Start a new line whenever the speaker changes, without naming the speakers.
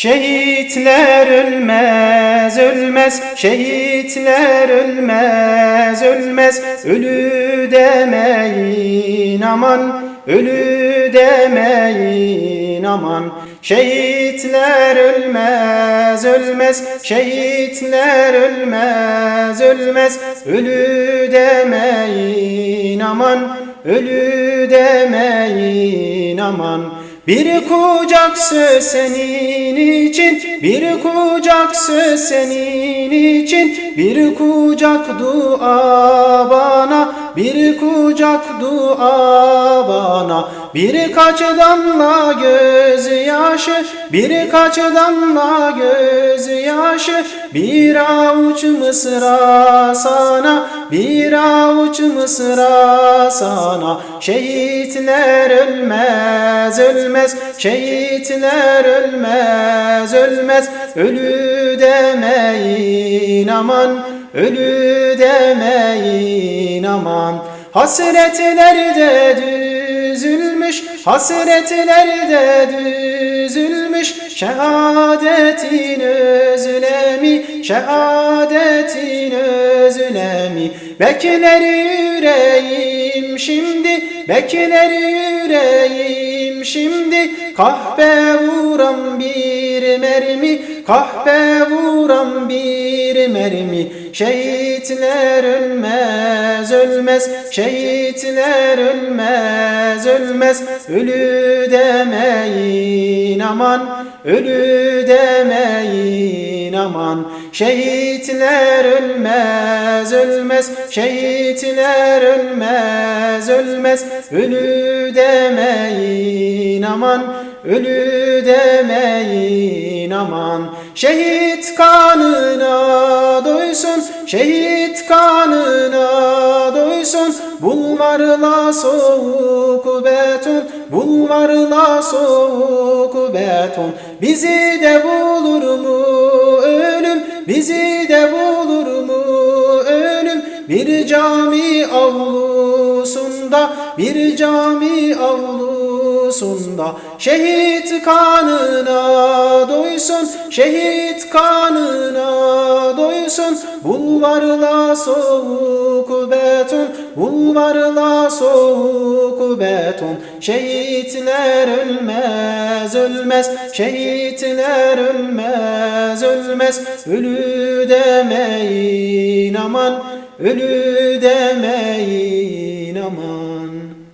Şehitler ölmez, ölmez, şehitler ölmez, ölmez, ölü demeyin aman, ölü demeyin aman. Şehitler ölmez, ölmez, şehitler ölmez, ölmez, ölü demeyin aman, ölü demeyin aman. Bir kucak söz senin için, bir kucak söz senin için, bir kucak dua bana, bir kucak dua bana. Birkaç damla gözyaşı, birkaç damla gözyaşı, bir avuç mısra sana, bir avuç mısra sana. Şehitler ölmez, ölmez, şehitler ölmez, ölmez, ölü demeyin aman, ölü demeyin aman. Hasretlerde düzülmüş, hasretlerde düzülmüş, şehadetin özlemi, şehadetin özlemi. Bekler yüreğim şimdi, bekler yüreğim şimdi, kahpe vuran bir mermi, kahpe vuran bir mermi. Şehitler ölmez, ölmez, şehitler ölmez, ölmez, ölü demeyin aman, ölü demeyin aman. Şehitler ölmez, ölmez, şehitler ölmez, ölmez, ölü demeyin aman, ölü demeyin aman. Şehit kanına doysun, şehit kanına doysun. Bulvarla soğuk beton, bulvarla soğuk beton. Bizi de bulur mu ölüm, bizi de bulur mu ölüm? Bir cami avlusunda, bir cami avlusunda Şehit kanına doysun, şehit kanına doysun. Bulvarla soğuk beton, bulvarla soğuk beton Şehitler ölmez, ölmez, şehitler ölmez, ölmez. Ölü demeyin aman, ölü demeyin Namen